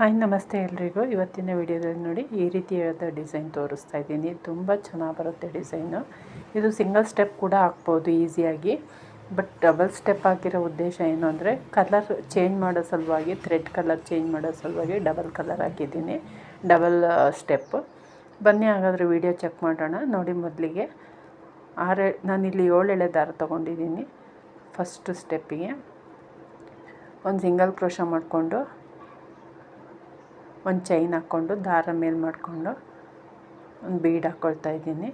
Hi, ನಮಸ್ತೆ ಎಲ್ರಿಗೂ. ಇವತ್ತಿನ ವಿಡಿಯೋದಲ್ಲಿ ನೋಡಿ ಈ ರೀತಿಯಾದ ಡಿಸೈನ್ ತೋರಿಸ್ತಾ ಇದ್ದೀನಿ. ತುಂಬ ಚೆನ್ನಾಗಿ ಬರುತ್ತೆ ಡಿಸೈನು. ಇದು ಸಿಂಗಲ್ ಸ್ಟೆಪ್ ಕೂಡ ಹಾಕ್ಬೋದು ಈಸಿಯಾಗಿ. ಬಟ್ ಡಬಲ್ ಸ್ಟೆಪ್ ಹಾಕಿರೋ ಉದ್ದೇಶ ಏನು ಅಂದರೆ, ಕಲರ್ ಚೇಂಜ್ ಮಾಡೋ ಸಲುವಾಗಿ, ಥ್ರೆಡ್ ಕಲರ್ ಚೇಂಜ್ ಮಾಡೋ ಸಲುವಾಗಿ ಡಬಲ್ ಕಲರ್ ಹಾಕಿದ್ದೀನಿ. Double step. ಬನ್ನಿ ಹಾಗಾದರೆ ವಿಡಿಯೋ ಚೆಕ್ ಮಾಡೋಣ. ನೋಡಿ ಮೊದಲಿಗೆ. ಆರೆ, ನಾನಿಲ್ಲಿ ಏಳು ಎಳೆ ದಾರ ತೊಗೊಂಡಿದ್ದೀನಿ ಫಸ್ಟ್ ಸ್ಟೆಪ್ಪಿಗೆ. ಒಂದು ಸಿಂಗಲ್ ಕ್ರೋಶ ಮಾಡಿಕೊಂಡು ಒಂದು ಚೈನ್ ಹಾಕ್ಕೊಂಡು ದಾರ ಮೇಲೆ ಮಾಡಿಕೊಂಡು ಒಂದು ಬೀಡ್ ಹಾಕ್ಕೊಳ್ತಾ ಇದ್ದೀನಿ.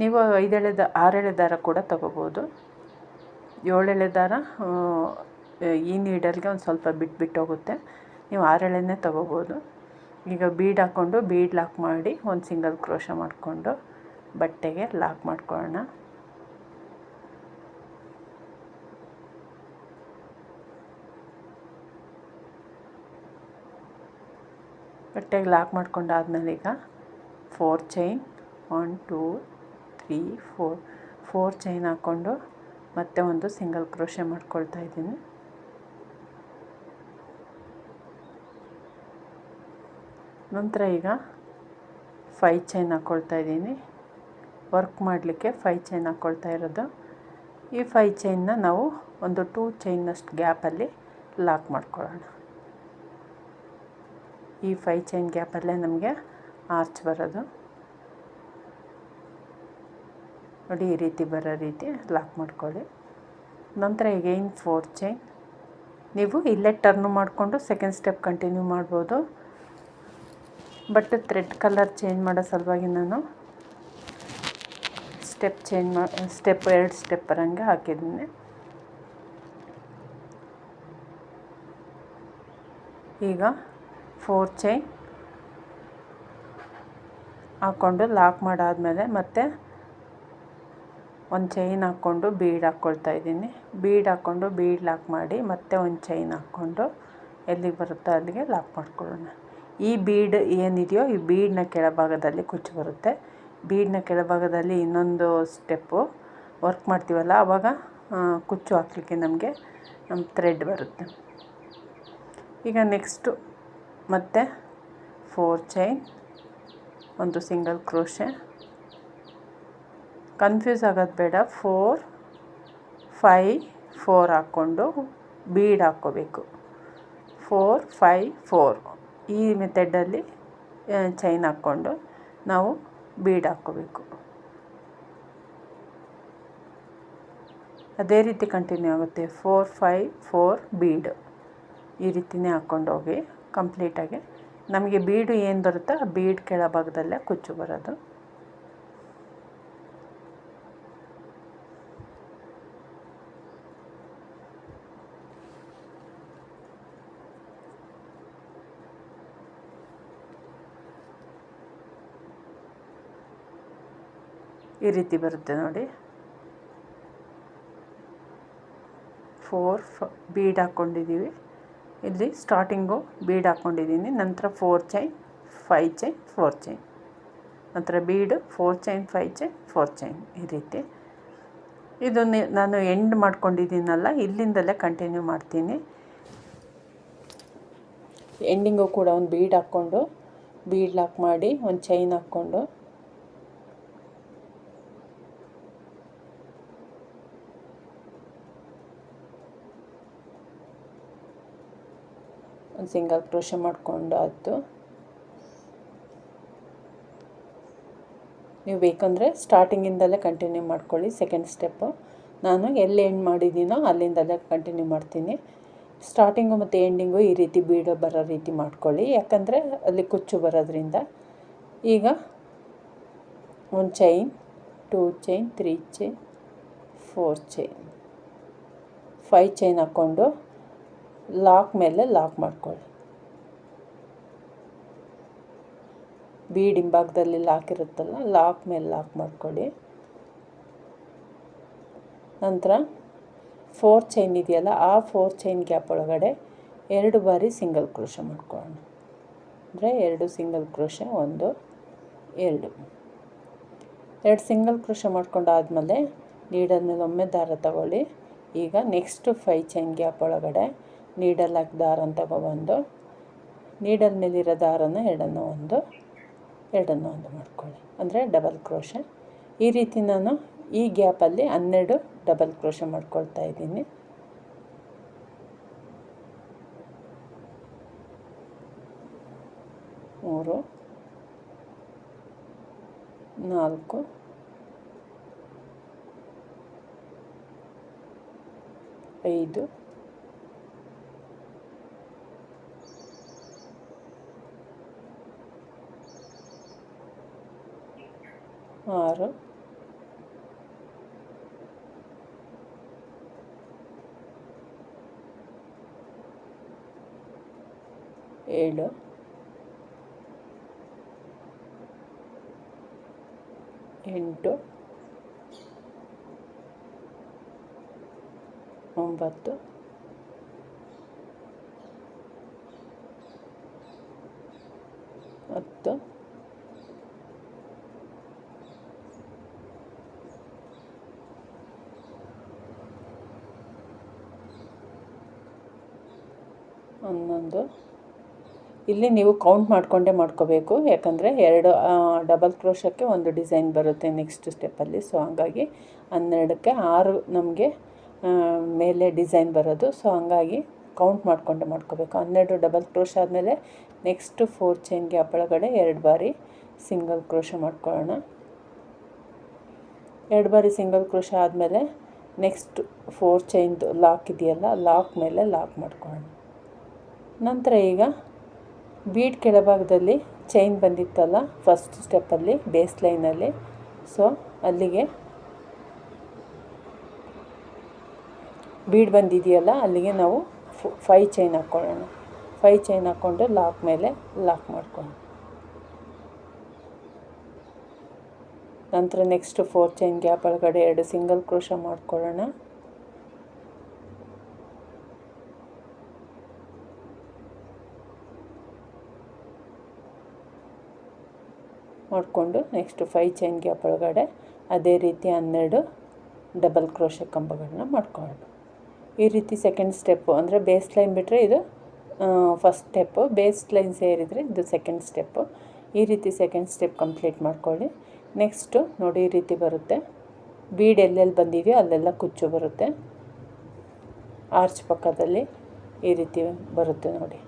ನೀವು ಐದೆಳೆ ದ ಆರೆಳೆ ದಾರ ಕೂಡ ತಗೋಬೋದು. ಏಳೆಳೆ ದಾರ ಈ ನೀಡಲ್ಗೆ ಒಂದು ಸ್ವಲ್ಪ ಬಿಟ್ಟು ಹೋಗುತ್ತೆ. ನೀವು ಆರೆಳೆನೇ ತಗೋಬೋದು. ಈಗ ಬೀಡ್ ಹಾಕ್ಕೊಂಡು ಬೀಡ್ ಲಾಕ್ ಮಾಡಿ ಒಂದು ಸಿಂಗಲ್ ಕ್ರೋಶ ಮಾಡಿಕೊಂಡು ಬಟ್ಟೆಗೆ ಲಾಕ್ ಮಾಡ್ಕೊಳ್ಳೋಣ. ಬಟ್ಟೆಗೆ ಲಾಕ್ ಮಾಡ್ಕೊಂಡಾದ್ಮೇಲೆ ಈಗ four chain one two three four four chain ಹಾಕ್ಕೊಂಡು ಮತ್ತೆ ಒಂದು ಸಿಂಗಲ್ ಕ್ರೋಶೆ ಮಾಡ್ಕೊಳ್ತಾ ಇದ್ದೀನಿ. ನಂತರ ಈಗ ಫೈ ಚೈನ್ ಹಾಕ್ಕೊಳ್ತಾ ಇದ್ದೀನಿ. ವರ್ಕ್ ಮಾಡಲಿಕ್ಕೆ ಫೈ ಚೈನ್ ಹಾಕ್ಕೊಳ್ತಾ ಇರೋದು. ಈ ಫೈ ಚೈನ್ನ ನಾವು ಒಂದು ಟೂ ಚೈನ್ನಷ್ಟು ಗ್ಯಾಪಲ್ಲಿ ಲಾಕ್ ಮಾಡ್ಕೊಳ್ಳೋಣ. ಈ ಫೈ ಚೈನ್ ಗ್ಯಾಪಲ್ಲೇ ನಮಗೆ ಆರ್ಚ್ ಬರೋದು. ನೋಡಿ ಈ ರೀತಿ ಬರೋ ರೀತಿ ಲಾಕ್ ಮಾಡ್ಕೊಳ್ಳಿ. ನಂತರ ಎಗೈನ್ ಫೋರ್ ಚೈನ್ ನೀವು ಇಲ್ಲೇ ಟರ್ನ್ ಮಾಡಿಕೊಂಡು ಸೆಕೆಂಡ್ ಸ್ಟೆಪ್ ಕಂಟಿನ್ಯೂ ಮಾಡ್ಬೋದು. ಬಟ್ ಥ್ರೆಡ್ ಕಲರ್ ಚೇಂಜ್ ಮಾಡೋ ಸಲುವಾಗಿ ನಾನು ಸ್ಟೆಪ್ ಚೇಂಜ್ ಮಾ ಸ್ಟೆಪ್ ಎರಡು ಸ್ಟೆಪ್ ಬರೋಂಗೆ ಹಾಕಿದ್ದೀನಿ. ಈಗ ಫೋರ್ ಚೈನ್ ಹಾಕ್ಕೊಂಡು ಲಾಕ್ ಮಾಡಾದಮೇಲೆ ಮತ್ತೆ ಒಂದು ಚೈನ್ ಹಾಕ್ಕೊಂಡು ಬೀಡ್ ಹಾಕ್ಕೊಳ್ತಾ ಇದ್ದೀನಿ. ಬೀಡ್ ಹಾಕ್ಕೊಂಡು ಬೀಡ್ ಲಾಕ್ ಮಾಡಿ ಮತ್ತೆ ಒಂದು ಚೈನ್ ಹಾಕ್ಕೊಂಡು ಎಲ್ಲಿಗೆ ಬರುತ್ತೋ ಅಲ್ಲಿಗೆ ಲಾಕ್ ಮಾಡ್ಕೊಳ್ಳೋಣ. ಈ ಬೀಡ್ ಏನಿದೆಯೋ ಈ ಬೀಡ್ನ ಕೆಳಭಾಗದಲ್ಲಿ ಕುಚ್ಚು ಬರುತ್ತೆ. ಬೀಡ್ನ ಕೆಳಭಾಗದಲ್ಲಿ ಇನ್ನೊಂದು ಸ್ಟೆಪ್ಪು ವರ್ಕ್ ಮಾಡ್ತೀವಲ್ಲ ಆವಾಗ ಕುಚ್ಚು ಹಾಕಲಿಕ್ಕೆ ನಮಗೆ ನಮ್ಮ ಥ್ರೆಡ್ ಬರುತ್ತೆ. ಈಗ ನೆಕ್ಸ್ಟು ಮತ್ತು ಫೋರ್ ಚೈನ್ ಒಂದು ಸಿಂಗಲ್ ಕ್ರೋಶೆ ಕನ್ಫ್ಯೂಸ್ ಆಗೋದು ಬೇಡ. ಫೋರ್ ಫೈ ಫೋರ್ ಹಾಕ್ಕೊಂಡು ಬೀಡ್ ಹಾಕ್ಕೋಬೇಕು. ಫೋರ್ ಫೈ ಫೋರ್ ಈ ಮೆಥಡಲ್ಲಿ ಚೈನ್ ಹಾಕ್ಕೊಂಡು ನಾವು ಬೀಡ್ ಹಾಕ್ಕೋಬೇಕು. ಅದೇ ರೀತಿ ಕಂಟಿನ್ಯೂ ಆಗುತ್ತೆ. ಫೋರ್ ಫೈ ಫೋರ್ ಬೀಡ್ ಈ ರೀತಿಯೇ ಹಾಕ್ಕೊಂಡು ಹೋಗಿ. ಕಂಪ್ಲೀಟಾಗಿ. ನಮಗೆ ಬೀಡು ಏನು ಬರುತ್ತೋ ಆ ಬೀಡ್ ಕೆಳಭಾಗದಲ್ಲೇ ಕುಚ್ಚು ಬರೋದು. ಈ ರೀತಿ ಬರುತ್ತೆ ನೋಡಿ. ಫೋರ್ ಫ ಬೀಡ್ ಹಾಕ್ಕೊಂಡಿದ್ದೀವಿ ಇಲ್ಲಿ ಸ್ಟಾರ್ಟಿಂಗು ಬೀಡ್ ಹಾಕ್ಕೊಂಡಿದ್ದೀನಿ ನಂತರ four chain five chain four chain ನಂತರ bead four chain five chain four chain ಈ ರೀತಿ. ಇದು ನಾನು ಎಂಡ್ ಮಾಡ್ಕೊಂಡಿದ್ದೀನಲ್ಲ, ಇಲ್ಲಿಂದಲೇ ಕಂಟಿನ್ಯೂ ಮಾಡ್ತೀನಿ. ಎಂಡಿಂಗು ಕೂಡ ಒಂದು ಬೀಡ್ ಹಾಕ್ಕೊಂಡು ಬೀಡ್ ಲಾಕ್ ಮಾಡಿ, ಒಂದು ಚೈನ್ ಹಾಕ್ಕೊಂಡು. ಸಿಂಗಲ್ ಕ್ರೋಶ ಮಾಡಿಕೊಂಡು ಆಯಿತು ನೀವು ಬೇಕಂದರೆ ಸ್ಟಾರ್ಟಿಂಗಿಂದಲೇ ಕಂಟಿನ್ಯೂ ಮಾಡ್ಕೊಳ್ಳಿ, ಸೆಕೆಂಡ್ ಸ್ಟೆಪ್ಪು. ನಾನು ಎಲ್ಲಿ ಎಂಡ್ ಮಾಡಿದ್ದೀನೋ ಅಲ್ಲಿಂದಲೇ ಕಂಟಿನ್ಯೂ ಮಾಡ್ತೀನಿ. ಸ್ಟಾರ್ಟಿಂಗು ಮತ್ತು ಎಂಡಿಂಗು ಈ ರೀತಿ ಬೀಡ ಬರೋ ರೀತಿ ಮಾಡ್ಕೊಳ್ಳಿ. ಯಾಕಂದರೆ ಅಲ್ಲಿ ಕುಚ್ಚು ಬರೋದ್ರಿಂದ. ಈಗ ಒಂದು chain two chain three chain four chain five chain ಹಾಕ್ಕೊಂಡು ಲಾಕ್ ಮೇಲೆ ಲಾಕ್ ಮಾಡ್ಕೊಳ್ಳಿ. ಬೀಡ್ ಹಿಂಭಾಗದಲ್ಲಿ ಲಾಕ್ ಇರುತ್ತಲ್ಲ, ಲಾಕ್ ಮೇಲೆ ಲಾಕ್ ಮಾಡ್ಕೊಳ್ಳಿ. ನಂತರ ಫೋರ್ ಚೈನ್ ಇದೆಯಲ್ಲ, ಆ ಫೋರ್ ಚೈನ್ ಗ್ಯಾಪ್ ಒಳಗಡೆ ಎರಡು ಬಾರಿ ಸಿಂಗಲ್ ಕ್ರೋಶ ಮಾಡ್ಕೊಳ್ಳೋಣ. ಅಂದರೆ ಎರಡು ಸಿಂಗಲ್ ಕ್ರೋಶ, ಒಂದು, ಎರಡು. ಎರಡು ಸಿಂಗಲ್ ಕ್ರೋಶ ಮಾಡ್ಕೊಂಡಾದಮೇಲೆ ನೀಡಲ್ ಮೇಲೆ ಒಮ್ಮೆ ದಾರ ತಗೊಳ್ಳಿ. ಈಗ ನೆಕ್ಸ್ಟು ಫೈ ಚೈನ್ ಗ್ಯಾಪ್ ಒಳಗಡೆ ನೀಡಲ್ ಹಾಕಿ ದಾರನ ತಗೊಬಂದು ನೀಡಲ್ ಮೇಲಿರೋ ದಾರನ ಎರಡನ್ನು ಒಂದು ಎರಡನ್ನು ಒಂದು ಮಾಡ್ಕೊಳ್ಳಿ. ಅಂದರೆ ಡಬಲ್ ಕ್ರೋಶ ಈ ರೀತಿ ನಾನು ಈ ಗ್ಯಾಪಲ್ಲಿ ಹನ್ನೆರಡು ಡಬಲ್ ಕ್ರೋಶ ಮಾಡ್ಕೊಳ್ತಾ ಇದ್ದೀನಿ. ಮೂರು, ನಾಲ್ಕು, ಐದು ಆರು ಏಳು ಎಂಟು ಒಂಬತ್ತು ಹನ್ನೊಂದು ಇಲ್ಲಿ ನೀವು ಕೌಂಟ್ ಮಾಡಿಕೊಂಡೇ ಮಾಡ್ಕೋಬೇಕು. ಯಾಕಂದರೆ ಎರಡು ಡಬಲ್ ಕ್ರೋಶಕ್ಕೆ ಒಂದು ಡಿಸೈನ್ ಬರುತ್ತೆ ನೆಕ್ಸ್ಟ್ ಸ್ಟೆಪ್ಪಲ್ಲಿ ಸೊ ಹಂಗಾಗಿ ಹನ್ನೆರಡಕ್ಕೆ ಆರು ನಮಗೆ ಮೇಲೆ ಡಿಸೈನ್ ಬರೋದು. ಸೊ ಹಂಗಾಗಿ ಕೌಂಟ್ ಮಾಡಿಕೊಂಡೆ ಮಾಡ್ಕೋಬೇಕು. ಹನ್ನೆರಡು ಡಬಲ್ ಕ್ರೋಶ ಆದಮೇಲೆ ನೆಕ್ಸ್ಟ್ ಫೋರ್ ಚೈನ್ಗೆ ಅಪ್ಪಳಗಡೆ ಎರಡು ಬಾರಿ ಸಿಂಗಲ್ ಕ್ರೋಶ ಮಾಡ್ಕೊಳ್ಳೋಣ. ಎರಡು ಬಾರಿ ಸಿಂಗಲ್ ಕ್ರೋಶ ಆದಮೇಲೆ ನೆಕ್ಸ್ಟ್ ಫೋರ್ ಚೈನ್ದು ಲಾಕ್ ಇದೆಯಲ್ಲ ಲಾಕ್ ಮೇಲೆ ಲಾಕ್ ಮಾಡ್ಕೊಳ್ಳೋಣ. ನಂತರ ಈಗ ಬೀಡ್ ಕೆಳಭಾಗದಲ್ಲಿ ಚೈನ್ ಬಂದಿತ್ತಲ್ಲ ಫಸ್ಟ್ ಸ್ಟೆಪ್ಪಲ್ಲಿ ಬೇಸ್ ಲೈನಲ್ಲಿ ಸೊ ಅಲ್ಲಿಗೆ ಬೀಡ್ ಬಂದಿದೆಯಲ್ಲ, ಅಲ್ಲಿಗೆ ನಾವು ಫೈ ಚೈನ್ ಹಾಕ್ಕೊಳ್ಳೋಣ ಫೈ ಚೈನ್ ಹಾಕ್ಕೊಂಡು ಲಾಕ್ ಮೇಲೆ ಲಾಕ್ ಮಾಡ್ಕೊಳ್ಳೋಣ. ನಂತರ ನೆಕ್ಸ್ಟ್ ಫೋರ್ ಚೈನ್ ಗ್ಯಾಪ್ ಒಳಗಡೆ ಎರಡು ಸಿಂಗಲ್ ಕ್ರೋಶ ಮಾಡ್ಕೊಳ್ಳೋಣ. ಮಾಡಿಕೊಂಡು ನೆಕ್ಸ್ಟ್ ಫೈ ಚೈನ್ ಗ್ಯಾಪ್ ಒಳಗಡೆ ಅದೇ ರೀತಿ ಹನ್ನೆರಡು ಡಬಲ್ ಕ್ರೋಶ ಕಂಬಗಳನ್ನ ಮಾಡ್ಕೊಳ್ಳೋಣ ಈ ರೀತಿ ಸೆಕೆಂಡ್ ಸ್ಟೆಪ್ಪು ಅಂದರೆ ಬೇಸ್ ಲೈನ್ ಬಿಟ್ಟರೆ ಇದು ಫಸ್ಟ್ ಸ್ಟೆಪ್ಪು ಬೇಸ್ ಲೈನ್ ಸೇರಿದರೆ ಇದು ಸೆಕೆಂಡ್ ಸ್ಟೆಪ್ಪು ಈ ರೀತಿ ಸೆಕೆಂಡ್ ಸ್ಟೆಪ್ ಕಂಪ್ಲೀಟ್ ಮಾಡ್ಕೊಳ್ಳಿ. ನೆಕ್ಸ್ಟು ನೋಡಿ ಈ ರೀತಿ ಬರುತ್ತೆ. ಬೀಡ್ ಎಲ್ಲೆಲ್ಲಿ ಬಂದಿದೆಯೋ ಅಲ್ಲೆಲ್ಲ ಕುಚ್ಚು ಬರುತ್ತೆ. ಆರ್ಚ್ ಪಕ್ಕದಲ್ಲಿ ಈ ರೀತಿ ಬರುತ್ತೆ ನೋಡಿ.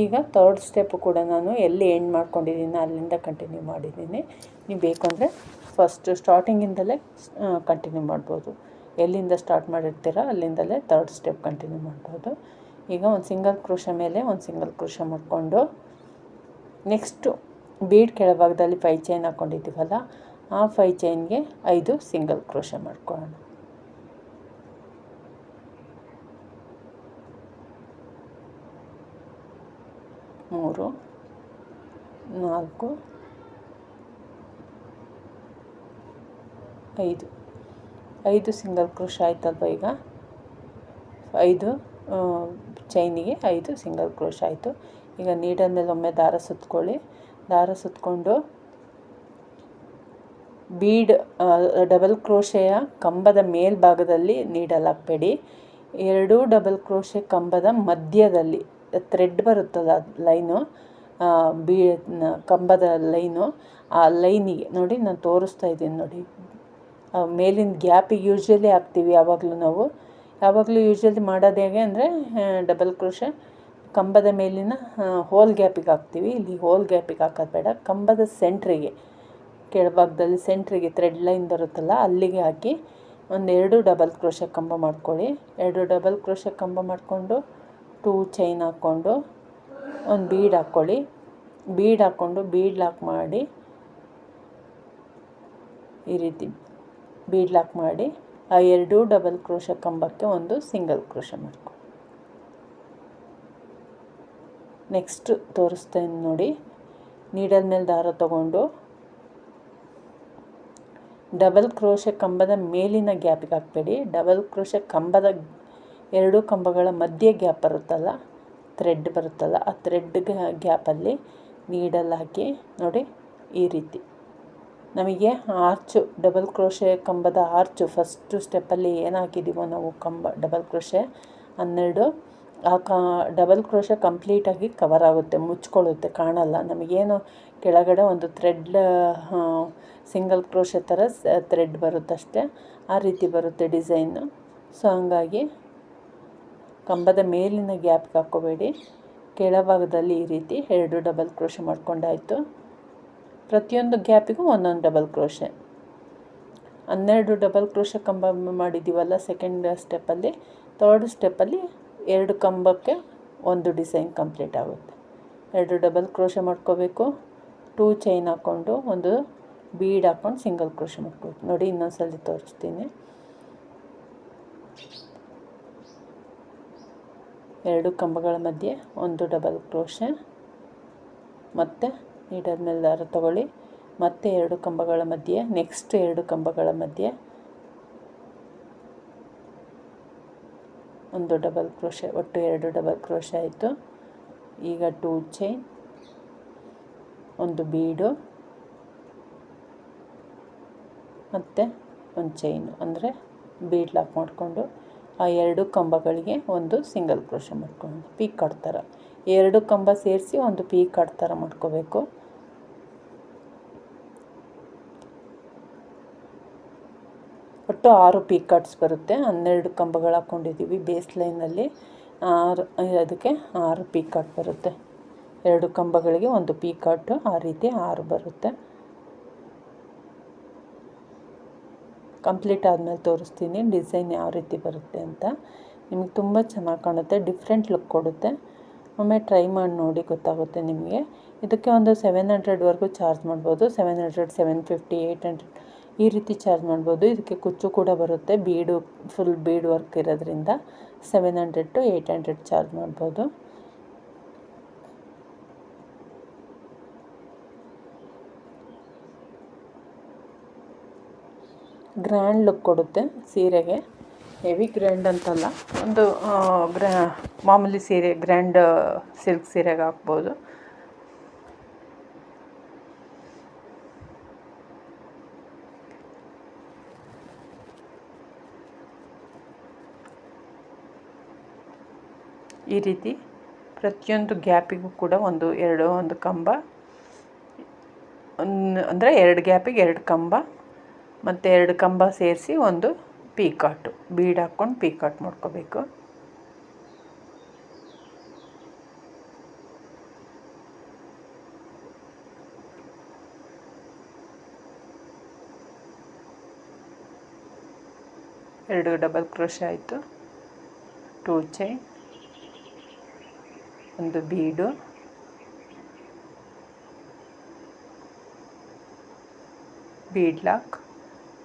ಈಗ ತರ್ಡ್ ಸ್ಟೆಪ್ಪು ಕೂಡ ನಾನು ಎಲ್ಲಿ ಎಂಡ್ ಮಾಡ್ಕೊಂಡಿದ್ದೀನಿ ಅಲ್ಲಿಂದ ಕಂಟಿನ್ಯೂ ಮಾಡಿದ್ದೀನಿ. ನೀವು ಬೇಕು ಅಂದರೆ ಫಸ್ಟ್ ಸ್ಟಾರ್ಟಿಂಗಿಂದಲೇ ಕಂಟಿನ್ಯೂ ಮಾಡ್ಬೋದು. ಎಲ್ಲಿಂದ ಸ್ಟಾರ್ಟ್ ಮಾಡಿರ್ತೀರ ಅಲ್ಲಿಂದಲೇ ತರ್ಡ್ ಸ್ಟೆಪ್ ಕಂಟಿನ್ಯೂ ಮಾಡ್ಬೋದು. ಈಗ ಒಂದು ಸಿಂಗಲ್ ಕ್ರೋಶ ಮೇಲೆ ಒಂದು ಸಿಂಗಲ್ ಕ್ರೋಶ ಮಾಡಿಕೊಂಡು ನೆಕ್ಸ್ಟು ಬೀಡ್ ಕೆಳಭಾಗದಲ್ಲಿ ಫೈ ಚೈನ್ ಹಾಕ್ಕೊಂಡಿದ್ದೀವಲ್ಲ ಆ ಫೈ ಚೈನ್ಗೆ ಐದು ಸಿಂಗಲ್ ಕ್ರೋಶ ಮಾಡ್ಕೊಳ್ಳೋಣ. ಮೂರು, ನಾಲ್ಕು, ಐದು. ಐದು ಸಿಂಗಲ್ ಕ್ರೋಶ ಆಯ್ತಲ್ವ ಈಗ? ಐದು ಚೈನಿಗೆ ಐದು ಸಿಂಗಲ್ ಕ್ರೋಶ ಆಯಿತು. ಈಗ ನೀಡಲ್ ಮೇಲೆ ಒಮ್ಮೆ ದಾರ ಸುತ್ಕೊಳ್ಳಿ. ದಾರ ಸುತ್ತಕೊಂಡು ಬೀಡ್ ಡಬಲ್ ಕ್ರೋಶೆಯ ಕಂಬದ ಮೇಲ್ಭಾಗದಲ್ಲಿ ನೀಡಲ್ ಹಾಕ್ಬೇಡಿ ಎರಡೂ ಡಬಲ್ ಕ್ರೋಶೆ ಕಂಬದ ಮಧ್ಯದಲ್ಲಿ. ಥ್ರೆಡ್ ಬರುತ್ತಲ್ಲ ಲೈನು ಬೀ ಕಂಬದ ಲೈನು, ಆ ಲೈನಿಗೆ. ನೋಡಿ, ನಾನು ತೋರಿಸ್ತಾ ಇದ್ದೀನಿ ನೋಡಿ. ಮೇಲಿನ ಗ್ಯಾಪಿಗೆ ಯೂಶ್ವಲಿ ಹಾಕ್ತೀವಿ ಯಾವಾಗಲೂ ನಾವು. ಯಾವಾಗಲೂ ಯೂಶ್ವಲಿ ಮಾಡೋದು ಹೇಗೆ ಅಂದರೆ ಡಬಲ್ ಕ್ರೋಶ ಕಂಬದ ಮೇಲಿನ ಹೋಲ್ ಗ್ಯಾಪಿಗೆ ಹಾಕ್ತೀವಿ. ಇಲ್ಲಿ ಹೋಲ್ ಗ್ಯಾಪಿಗೆ ಹಾಕೋದು ಬೇಡ. ಕಂಬದ ಸೆಂಟ್ರಿಗೆ ಕೆಳಭಾಗದಲ್ಲಿ ಸೆಂಟ್ರಿಗೆ ಥ್ರೆಡ್ ಲೈನ್ ಬರುತ್ತಲ್ಲ, ಅಲ್ಲಿಗೆ ಹಾಕಿ ಒಂದೆರಡು ಡಬಲ್ ಕ್ರೋಶ ಕಂಬ ಮಾಡ್ಕೊಳ್ಳಿ. ಎರಡು ಡಬಲ್ ಕ್ರೋಶ ಕಂಬ ಮಾಡಿಕೊಂಡು ಟೂ ಚೈನ್ ಹಾಕ್ಕೊಂಡು ಒಂದು ಬೀಡ್ ಹಾಕ್ಕೊಳ್ಳಿ. ಬೀಡ್ ಹಾಕ್ಕೊಂಡು ಬೀಡ್ ಲಾಕ್ ಮಾಡಿ ಈ ರೀತಿ ಬೀಡ್ ಲಾಕ್ ಮಾಡಿ ಆ ಎರಡೂ ಡಬಲ್ ಕ್ರೋಶ ಕಂಬಕ್ಕೆ ಒಂದು ಸಿಂಗಲ್ ಕ್ರೋಶ ಮಾಡ್ಕೊಳ್ಳಿ ನೆಕ್ಸ್ಟ್ ತೋರಿಸ್ತೇನೆ ನೋಡಿ. ನೀಡಲ್ ಮೇಲೆ ದಾರ ತಗೊಂಡು ಡಬಲ್ ಕ್ರೋಶ ಕಂಬದ ಮೇಲಿನ ಗ್ಯಾಪಿಗೆ ಹಾಕಬೇಡಿ. ಡಬಲ್ ಕ್ರೋಶ ಕಂಬದ ಎರಡೂ ಕಂಬಗಳ ಮಧ್ಯೆ ಗ್ಯಾಪ್ ಬರುತ್ತಲ್ಲ? ಥ್ರೆಡ್ ಬರುತ್ತಲ್ಲ. ಆ ಥ್ರೆಡ್ ಗ್ಯಾಪಲ್ಲಿ ನೀಡಲ್ ಹಾಕಿ ನೋಡಿ ಈ ರೀತಿ. ನಮಗೆ ಆರ್ಚು, ಡಬಲ್ ಕ್ರೋಶೆ ಕಂಬದ ಆರ್ಚು ಫಸ್ಟು ಸ್ಟೆಪ್ಪಲ್ಲಿ ಏನು ಹಾಕಿದ್ದೀವೋ ನಾವು ಕಂಬ, ಡಬಲ್ ಕ್ರೋಶೆ ಹನ್ನೆರಡು. ಆ ಕ, ಡಬಲ್ ಕ್ರೋಷೆ ಕಂಪ್ಲೀಟಾಗಿ ಕವರ್ ಆಗುತ್ತೆ, ಮುಚ್ಕೊಳ್ಳುತ್ತೆ, ಕಾಣಲ್ಲ. ನಮಗೇನು ಕೆಳಗಡೆ ಒಂದು ಥ್ರೆಡ್ ಸಿಂಗಲ್ ಕ್ರೋಶೆ ಥರ ಥ್ರೆಡ್ ಬರುತ್ತಷ್ಟೆ. ಆ ರೀತಿ ಬರುತ್ತೆ ಡಿಸೈನು. ಸೊ ಹಂಗಾಗಿ ಕಂಬದ ಮೇಲಿನ ಗ್ಯಾಪ್ಗೆ ಹಾಕೋಬೇಡಿ. ಕೆಳಭಾಗದಲ್ಲಿ ಈ ರೀತಿ ಎರಡು ಡಬಲ್ ಕ್ರೋಶೆ ಮಾಡ್ಕೊಂಡಾಯಿತು. ಪ್ರತಿಯೊಂದು ಗ್ಯಾಪಿಗೂ ಒಂದೊಂದು ಡಬಲ್ ಕ್ರೋಶೆ. ಹನ್ನೆರಡು ಡಬಲ್ ಕ್ರೋಶ ಕಂಬ ಮಾಡಿದ್ದೀವಲ್ಲ ಸೆಕೆಂಡ್ ಸ್ಟೆಪ್ಪಲ್ಲಿ. ತರ್ಡ್ ಸ್ಟೆಪ್ಪಲ್ಲಿ ಎರಡು ಕಂಬಕ್ಕೆ ಒಂದು ಡಿಸೈನ್ ಕಂಪ್ಲೀಟ್ ಆಗುತ್ತೆ. ಎರಡು ಡಬಲ್ ಕ್ರೋಶ ಮಾಡ್ಕೋಬೇಕು. ಟೂ ಚೈನ್ ಹಾಕ್ಕೊಂಡು ಒಂದು ಬೀಡ್ ಹಾಕ್ಕೊಂಡು ಸಿಂಗಲ್ ಕ್ರೋಶ ಮಾಡ್ಕೋಬೇಕು. ನೋಡಿ ಇನ್ನೊಂದು ಸಲ ತೋರಿಸ್ತೀನಿ. ಎರಡು ಕಂಬಗಳ ಮಧ್ಯೆ ಒಂದು ಡಬಲ್ ಕ್ರೋಷೆ ಮತ್ತು ನೀಡಲ್ ಮೇಲೆ ದಾರ ತಗೊಳ್ಳಿ. ಮತ್ತೆ ಎರಡು ಕಂಬಗಳ ಮಧ್ಯೆ ನೆಕ್ಸ್ಟ್ ಎರಡು ಕಂಬಗಳ ಮಧ್ಯೆ ಒಂದು ಡಬಲ್ ಕ್ರೋಶೆ ಒಟ್ಟು ಎರಡು ಡಬಲ್ ಕ್ರೋಶೆ ಆಯಿತು. ಈಗ ಟೂ ಚೈನ್ ಒಂದು ಬೀಡು ಮತ್ತು ಒಂದು ಚೈನು ಅಂದರೆ ಬೀಡ್ ಲಾಕ್ ಮಾಡಿಕೊಂಡು ಆ ಎರಡು ಕಂಬಗಳಿಗೆ ಒಂದು ಸಿಂಗಲ್ ಕ್ರೋಶ ಮಾಡ್ಕೊಂಡು ಪೀಕ್ ಥರ ಎರಡು ಕಂಬ ಸೇರಿಸಿ ಒಂದು ಪೀಕ್ ಥರ ಮಾಡ್ಕೋಬೇಕು. ಒಟ್ಟು ಆರು ಪೀಕ್ ಕಟ್ಸ್ ಬರುತ್ತೆ. ಹನ್ನೆರಡು ಕಂಬಗಳು ಹಾಕ್ಕೊಂಡಿದ್ದೀವಿ ಬೇಸ್ ಲೈನಲ್ಲಿ ಆರು, ಅದಕ್ಕೆ ಆರು ಪೀಕ್ ಕಟ್ ಬರುತ್ತೆ. ಎರಡು ಕಂಬಗಳಿಗೆ ಒಂದು ಪೀಕ್ ಕಟ್ಟು ಆ ರೀತಿ ಆರು ಬರುತ್ತೆ. ಕಂಪ್ಲೀಟ್ ಆದಮೇಲೆ ತೋರಿಸ್ತೀನಿ ಡಿಸೈನ್ ಯಾವ ರೀತಿ ಬರುತ್ತೆ ಅಂತ. ನಿಮಗೆ ತುಂಬ ಚೆನ್ನಾಗಿ ಕಾಣುತ್ತೆ, ಡಿಫ್ರೆಂಟ್ ಲುಕ್ ಕೊಡುತ್ತೆ. ಒಮ್ಮೆ ಟ್ರೈ ಮಾಡಿ ನೋಡಿ ಗೊತ್ತಾಗುತ್ತೆ ನಿಮಗೆ. ಇದಕ್ಕೆ ಒಂದು ಸೆವೆನ್ ಹಂಡ್ರೆಡ್ವರೆಗೂ ಚಾರ್ಜ್ ಮಾಡ್ಬೋದು, seven hundred, seven fifty eight hundred ಈ ರೀತಿ ಚಾರ್ಜ್ ಮಾಡ್ಬೋದು. ಇದಕ್ಕೆ ಕುಚ್ಚು ಕೂಡ ಬರುತ್ತೆ, ಬೀಡು, ಫುಲ್ ಬೀಡ್ ವರ್ಕ್ ಇರೋದ್ರಿಂದ seven hundred to eight hundred charge ಮಾಡ್ಬೋದು. ಗ್ರ್ಯಾಂಡ್ ಲುಕ್ ಕೊಡುತ್ತೆ ಸೀರೆಗೆ. ಹೆವಿ ಗ್ರ್ಯಾಂಡ್ ಅಂತಲ್ಲ. ಒಂದು ಗ್ರ್ಯಾ, ಮಾಮೂಲಿ ಸೀರೆ, ಗ್ರ್ಯಾಂಡ್, ಸಿಲ್ಕ್ ಸೀರೆಗೆ ಹಾಕ್ಬೋದು. ಈ ರೀತಿ ಪ್ರತಿಯೊಂದು ಗ್ಯಾಪಿಗೂ ಕೂಡ ಒಂದು, ಎರಡು, ಒಂದು ಕಂಬ. ಅಂದರೆ ಎರಡು ಗ್ಯಾಪಿಗೆ ಎರಡು ಕಂಬ. ಮತ್ತು ಎರಡು ಕಂಬ ಸೇರಿಸಿ ಒಂದು ಪೀಕಾಟು, ಬೀಡ್ ಹಾಕ್ಕೊಂಡು ಪೀಕಾಟ್ ಮಾಡ್ಕೋಬೇಕು. ಎರಡು ಡಬಲ್ ಕ್ರೋಶ ಆಯಿತು. ಟೂ ಚೈನ್, ಒಂದು ಬೀಡು. Bead lock.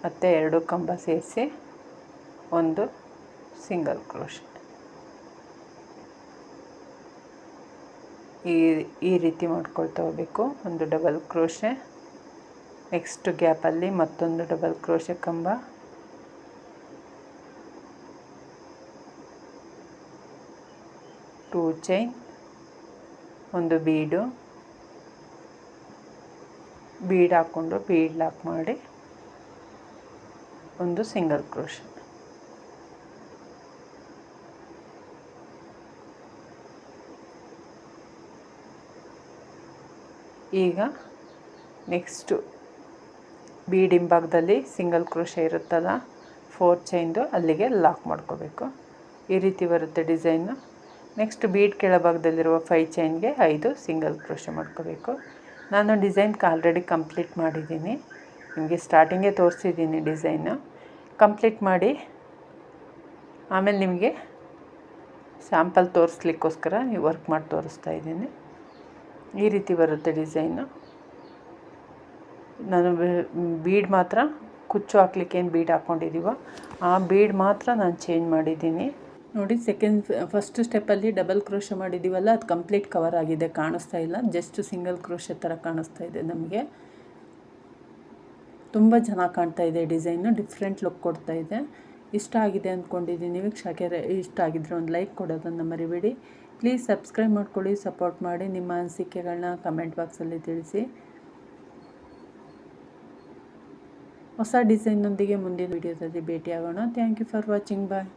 ಮತ್ತು ಎರಡು ಕಂಬ ಸೇರಿಸಿ ಒಂದು ಸಿಂಗಲ್ ಕ್ರೋಶೆ ಈ ಈ ರೀತಿ ಮಾಡ್ಕೊಳ್ತಾ ಹೋಗಬೇಕು. ಒಂದು ಡಬಲ್ ಕ್ರೋಶೆ ನೆಕ್ಸ್ಟ್ ಗ್ಯಾಪಲ್ಲಿ ಮತ್ತೊಂದು ಡಬಲ್ ಕ್ರೋಶೆ ಕಂಬ. ಟೂ ಚೈನ್ ಒಂದು ಬೀಡು ಬೀಡ್ ಹಾಕ್ಕೊಂಡು ಬೀಡ್ ಲಾಕ್ ಮಾಡಿ. ಒಂದು ಸಿಂಗಲ್ ಕ್ರೋಶ. ಈಗ ನೆಕ್ಸ್ಟು ಬೀಡ್ ಹಿಂಭಾಗದಲ್ಲಿ ಸಿಂಗಲ್ ಕ್ರೋಶ ಇರುತ್ತಲ್ಲ, ಫೋರ್ ಚೈನ್ದು ಅಲ್ಲಿಗೆ ಲಾಕ್ ಮಾಡ್ಕೋಬೇಕು. ಈ ರೀತಿ ಬರುತ್ತೆ ಡಿಸೈನು. ನೆಕ್ಸ್ಟ್ ಬೀಡ್ ಕೆಳಭಾಗದಲ್ಲಿರುವ ಫೈ ಚೈನ್ಗೆ ಐದು ಸಿಂಗಲ್ ಕ್ರೋಶ ಮಾಡ್ಕೋಬೇಕು. ನಾನು ಡಿಸೈನ್ ಆಲ್ರೆಡಿ ಕಂಪ್ಲೀಟ್ ಮಾಡಿದ್ದೀನಿ. ನಿಮಗೆ ಸ್ಟಾರ್ಟಿಂಗೇ ತೋರಿಸಿದ್ದೀನಿ ಡಿಸೈನು. ಕಂಪ್ಲೀಟ್ ಮಾಡಿ ಆಮೇಲೆ ನಿಮಗೆ ಸ್ಯಾಂಪಲ್ ತೋರಿಸ್ಲಿಕ್ಕೋಸ್ಕರ ವರ್ಕ್ ಮಾಡಿ ತೋರಿಸ್ತಾ ಇದ್ದೀನಿ. ಈ ರೀತಿ ಬರುತ್ತೆ ಡಿಸೈನು. ನಾನು ಬೀಡ್ ಮಾತ್ರ ಕುಚ್ಚು ಹಾಕ್ಲಿಕ್ಕೆ ಏನು ಬೀಡ್ ಹಾಕ್ಕೊಂಡಿದ್ದೀವೋ ಆ ಬೀಡ್ ಮಾತ್ರ ನಾನು ಚೇಂಜ್ ಮಾಡಿದ್ದೀನಿ. ನೋಡಿ ಸೆಕೆಂಡ್ ಫಸ್ಟ್ ಸ್ಟೆಪ್ಪಲ್ಲಿ ಡಬಲ್ ಕ್ರೋಶ ಮಾಡಿದ್ದೀವಲ್ಲ, ಅದು ಕಂಪ್ಲೀಟ್ ಕವರ್ ಆಗಿದೆ, ಕಾಣಿಸ್ತಾ ಇಲ್ಲ. ಜಸ್ಟ್ ಸಿಂಗಲ್ ಕ್ರೋಶ ಥರ ಕಾಣಿಸ್ತಾ ಇದೆ ನಮಗೆ. ತುಂಬ ಚೆನ್ನಾಗಿ ಕಾಣ್ತಾ ಇದೆ ಡಿಸೈನು, ಡಿಫ್ರೆಂಟ್ ಲುಕ್ ಕೊಡ್ತಾ ಇದೆ. ಇಷ್ಟ ಆಗಿದೆ ಅಂದ್ಕೊಂಡಿದ್ದೀನಿ ವೀಕ್ಷಕ್ಕೆ ಇಷ್ಟ ಆಗಿದ್ರೆ ಒಂದು ಲೈಕ್ ಕೊಡೋದನ್ನು ಮರಿಬೇಡಿ. ಪ್ಲೀಸ್ ಸಬ್ಸ್ಕ್ರೈಬ್ ಮಾಡ್ಕೊಳ್ಳಿ, ಸಪೋರ್ಟ್ ಮಾಡಿ. ನಿಮ್ಮ ಅನಿಸಿಕೆಗಳನ್ನ ಕಮೆಂಟ್ ಬಾಕ್ಸಲ್ಲಿ ತಿಳಿಸಿ. ಹೊಸ ಡಿಸೈನ್ನೊಂದಿಗೆ ಮುಂದಿನ ವೀಡಿಯೋದಲ್ಲಿ ಭೇಟಿಯಾಗೋಣ. Thank you for watching. Bye.